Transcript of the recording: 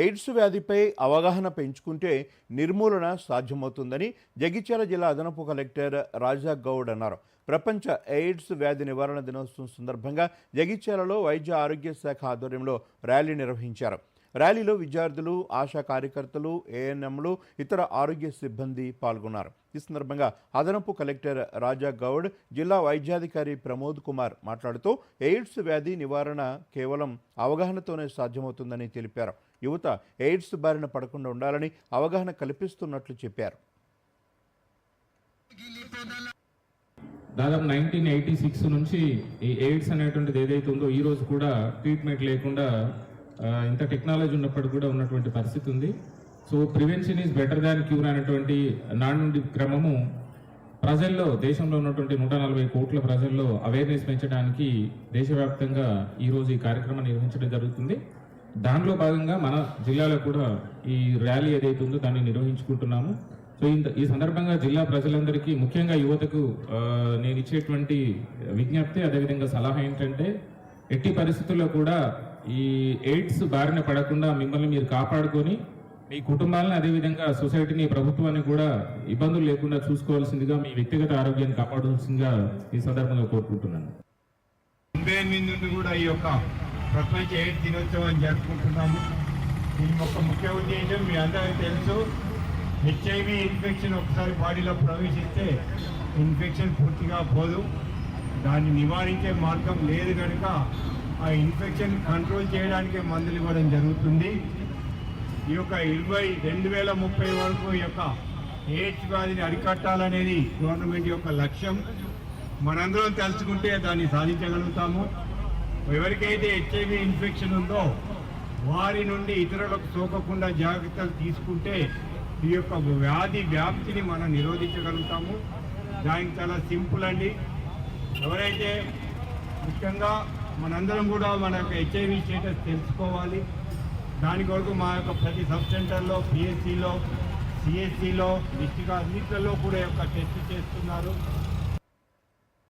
AIDS వ్యాధిపై అవగాహన పెంచుకుంటే నిర్మూలన సాధ్యమవుతుందని జగిత్యాల జిల్లా అదనపు కలెక్టర్ రాజా గౌడ్ అన్నారు. ప్రపంచ ఎయిడ్స్ వ్యాధి నివారణ దినోత్సవం సందర్భంగా జగిత్యాలలో వైద్య ఆరోగ్య శాఖ ఆధ్వర్యంలో ర్యాలీ నిర్వహించారు. ర్యాలీలో విద్యార్థులు ఆశా కార్యకర్తలు ఏఎన్ఎంలు ఇతర ఆరోగ్య సిబ్బంది పాల్గొన్నారు. ఈ సందర్భంగా అదనపు కలెక్టర్ రాజా గౌడ్ జిల్లా వైద్యాధికారి ప్రమోద్ కుమార్ మాట్లాడుతూ ఎయిడ్స్ వ్యాధి నివారణ కేవలం అవగాహనతోనే సాధ్యమవుతుందని తెలిపారు. యువత ఎయిడ్స్ బారిన పడకుండా ఉండాలని అవగాహన కల్పిస్తున్నట్లు చెప్పారు. దాదాపు నైన్టీన్ ఎయిటీ సిక్స్ నుంచి ఈ ఎయిడ్స్ అనేటువంటిది ఏదైతే ఉందో ఈ రోజు కూడా ట్రీట్మెంట్ లేకుండా ఇంత టెక్నాలజీ ఉన్నప్పుడు కూడా ఉన్నటువంటి పరిస్థితి ఉంది. So prevention is better than cure అనేటువంటి నానుడి క్రమము ప్రజల్లో దేశంలో ఉన్నటువంటి నూట నలభై కోట్ల ప్రజల్లో అవేర్నెస్ పెంచడానికి దేశవ్యాప్తంగా ఈ రోజు ఈ కార్యక్రమం నిర్వహించడం జరుగుతుంది. దానిలో భాగంగా మన జిల్లాలో కూడా ఈ ర్యాలీ ఏదైతే ఉందో దాన్ని నిర్వహించుకుంటున్నాము. సో ఇంత ఈ సందర్భంగా జిల్లా ప్రజలందరికీ ముఖ్యంగా యువతకు నేను ఇచ్చేటువంటి విజ్ఞప్తి అదేవిధంగా సలహా ఏంటంటే ఎట్టి పరిస్థితుల్లో కూడా ఈ ఎయిడ్స్ బారిన పడకుండా మిమ్మల్ని మీరు కాపాడుకొని మీ కుటుంబాలను అదేవిధంగా సొసైటీని ప్రభుత్వాన్ని కూడా ఇబ్బందులు లేకుండా చూసుకోవాల్సిందిగా మీ వ్యక్తిగత ఆరోగ్యాన్ని కాపాడాల్సిందిగా ఈ సందర్భంగా కోరుకుంటున్నాను. కూడా ఈ యొక్క ప్రపంచ ఎయిడ్స్ దినోత్సవాన్ని జరుపుకుంటున్నాము. దీని యొక్క ముఖ్య ఉద్దేశం మీ అందరికీ తెలుసు హెచ్ఐవి ఇన్ఫెక్షన్ ఒకసారి బాడీలో ప్రవేశిస్తే ఇన్ఫెక్షన్ పూర్తిగా పోదు. దాన్ని నివారించే మార్గం లేదు కనుక ఆ ఇన్ఫెక్షన్ కంట్రోల్ చేయడానికి మందులు ఇవ్వడం జరుగుతుంది. ఈ యొక్క ఇరవై రెండు వేల ముప్పై వరకు ఈ యొక్క ఎయిడ్స్ వ్యాధిని అరికట్టాలనేది గవర్నమెంట్ యొక్క లక్ష్యం. మనందరం తెలుసుకుంటే దాన్ని సాధించగలుగుతాము. ఎవరికైతే హెచ్ఐవి ఇన్ఫెక్షన్ ఉందో వారి నుండి ఇతరులకు సోకకుండా జాగ్రత్తలు తీసుకుంటే ఈ యొక్క వ్యాధి వ్యాప్తిని మనం నిరోధించగలుగుతాము. దానికి చాలా సింపుల్ అండి. ఎవరైతే ముఖ్యంగా మనందరం కూడా మన యొక్క హెచ్ఐవి స్టేటస్ తెలుసుకోవాలి. దాని కొరకు మా యొక్క ప్రతి సబ్ సెంటర్లో పిఎస్సిలో సిఎస్సిలో డిస్టిక్ అన్నింటిలో కూడా యొక్క టెస్ట్ చేస్తున్నారు.